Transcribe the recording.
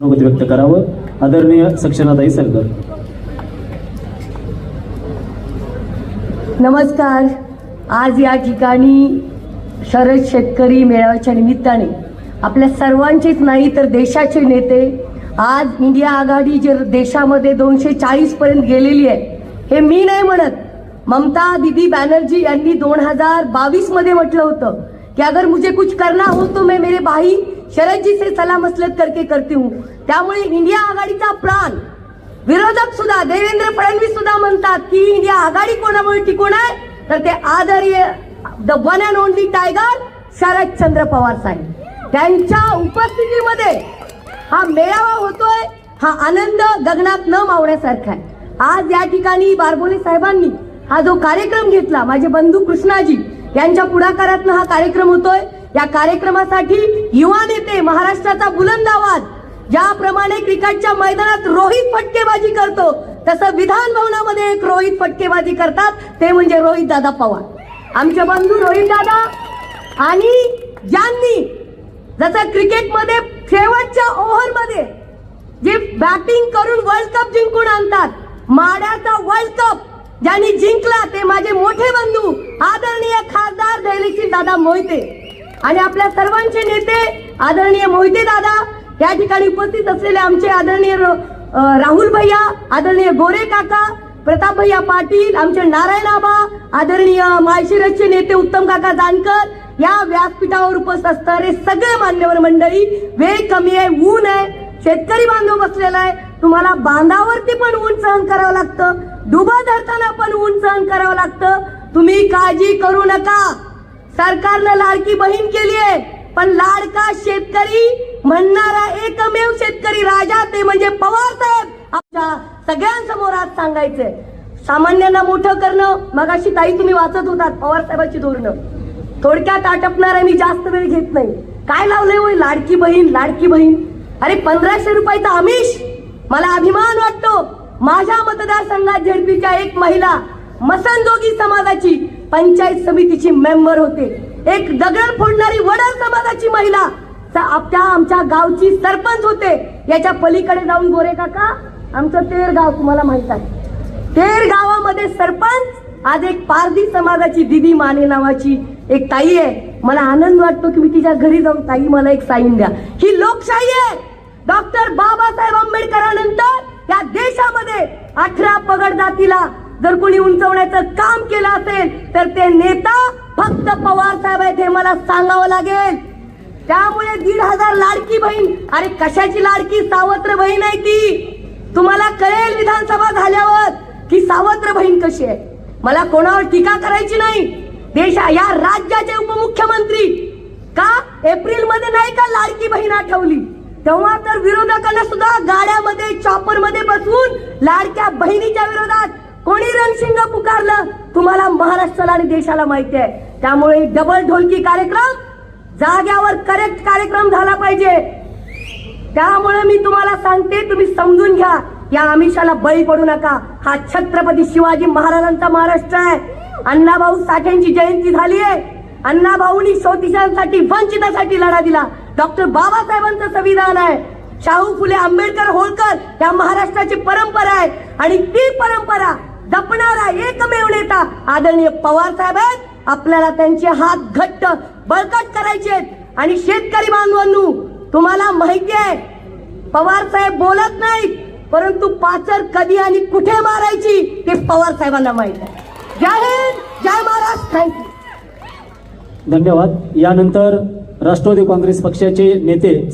व्यक्त करावं. आदरणीय सक्षनाताई सरकर नमस्कार. आज या ठिकाणी शरद शेतकरी मेळाव्याच्या निमित्ताने आपल्या सर्वांचेच नाही तर देशाचे नेते आज इंडिया आघाडी जे देशामध्ये दोनशे चाळीस पर्यंत गेलेली आहे हे मी नाही म्हणत. ममता दीदी बॅनर्जी यांनी दोन हजार बावीसमध्ये म्हटलं होतं की अगर मुझे कुछ करना हो तो मैं मेरे भाई शरद जी से सलाह मसलत करके करती हूँ। त्यामुळे इंडिया आघाडीचा प्राण विरोधक सुद्धा देवेंद्र फडणवीस सुद्धा म्हणतात की इंडिया आघाडी कोणामुळे टिकून आहे? तर ते आदरणीय the one and only tiger Sharadchandra Pawar Saheb. त्यांच्या उपस्थितीमध्ये हा मेळावा होतोय हा आनंद गगनात न मावण्यासारखा आहे. आज या ठिकाणी बारबोले साहेबांनी हा जो कार्यक्रम घेतला माझे बंधू कृष्णाजी यांच्या पुढाकारातनं हा कार्यक्रम होतोय. या कार्यक्रमासाठी युवा नेते महाराष्ट्राचा बुलंद आवाज. ज्याप्रमाणे क्रिकेटच्या मैदानात रोहित फटकेबाजी करतो तसं विधान भवनामध्ये एक रोहित फटकेबाजी करतात. ते म्हणजे रोहित दादा पवार. आमचे बंधू रोहित दादा आणि ज्यांनी जसं क्रिकेटमध्ये शेवटच्या ओव्हरमध्ये जे बॅटिंग करून वर्ल्ड कप जिंकून आणतात माड्याचा वर्ल्ड कप ज्यांनी जिंकला ते माझे मोठे बंधू आदरणीय खासदार दयलेशील दादा मोहिते. आणि आपल्या सर्वांचे नेते आदरणीय मोहिते दादा या ठिकाणी उपस्थित असलेले आमचे आदरणीय राहुल भैया आदरणीय गोरे काका प्रताप भैया पाटील आमचे नारायण आबा आदरणीय माळशिरसचे नेते उत्तम काका जानकर या व्यासपीठावर उपस्थित असणारे सगळे मान्यवर मंडळी वेळ कमी आहे ऊन आहे शेतकरी बांधव बसलेला आहे. तुम्हाला बांधावरती पण ऊन सहन करावं लागतं डुबा धरताना पण ऊन सहन करावं लागतं. तुम्ही काळजी करू नका. सरकारनं लाडकी बहीण केली आहे. पण लाडका शेतकरी म्हणणारा एकमेव शेतकरी राजा ते म्हणजे पवार साहेब. आमच्या सगळ्यांसमोर आज सांगायचंय. सामान्यांना मोठं करणं मगाशी ताई तुम्ही वाचत होतात पवार साहेबांची धोरणं. थोडक्यात आटपणार आहे मी जास्त वेळ घेत नाही. काय लावलंय होय? लाडकी बहीण लाडकी बहीण. अरे पंधराशे रुपयाचा आमिष मला अभिमान वाटतो. माझ्या मतदारसंघात झेडपीच्या एक महिला मसनजोगी समाजाची पंचायत समितीची मेंबर होते. एक दगड फोडणारी वडर समाजाची महिला त्या आमच्या गावची सरपंच होते. याच्या पलीकडे जाऊन गोरे काका आमचं तेर गाव तुम्हाला माहीत आहे. तेर गावामध्ये सरपंच आज एक पारधी समाजाची दिदी माने नावाची एक ताई आहे. मला आनंद वाटतो की मी तिच्या घरी जाऊन ताई मला एक साईन द्या. ही लोकशाही आहे. डॉक्टर बाबासाहेब आंबेडकरानंतर या देशामध्ये अठरा पगड जातीला जर कोणी उंचवण्याचं काम केलं असेल तर ते नेता फक्त पवार साहेब आहेत हे मला सांगावं लागेल. त्यामुळे दीड हजार लाडकी बहीण अरे कशाची लाडकी? सावत्र बहीण आहे ती. तुम्हाला कळेल विधानसभा झाल्यावर की सावत्र बहीण कशी आहे. मला कोणावर टीका करायची नाही. देशा या राज्याचे उपमुख्यमंत्री का एप्रिलमध्ये नाही का लाडकी बहीण आठवली? तेव्हा तर विरोधकांना सुद्धा गाड्यामध्ये चॉपरमध्ये बसवून लाडक्या बहिणीच्या विरोधात कोणी रणशिंग पुकारलं? तुम्हाला महाराष्ट्राला आणि देशाला माहिती आहे. त्यामुळे डबल ढोलकी कार्यक्रम जाग्यावर करेक्ट कार्यक्रम झाला पाहिजे. त्यामुळे मी तुम्हाला सांगते तुम्ही समजून घ्या. या आमिषाला बळी पडू नका. हा छत्रपती शिवाजी महाराजांचा महाराष्ट्र आहे. अण्णाभाऊ साठेंची जयंती झाली आहे अण्णाभाऊनी शोतिशांसाठी वंचितासाठी लढा दिला. डॉक्टर बाबासाहेबांचं संविधान आहे. शाहू फुले आंबेडकर होळकर या महाराष्ट्राची परंपरा आहे. आणि ती परंपरा जपणारा एकमेव नेता आदरणीय पवार साहेब आहेत. आपल्याला त्यांचे हात घट्ट बळकट करायचे आहेत. आणि शेतकरी बांधवांनो तुम्हाला माहिती आहे पवार साहेब बोलत नाहीत परंतु पाचर कधी आणि कुठे मारायची ते पवार साहेबांना माहीत आहे. जय हिंद जय महाराष्ट्र. थँक्यू धन्यवाद. यानंतर राष्ट्रवादी काँग्रेस पक्षाचे नेते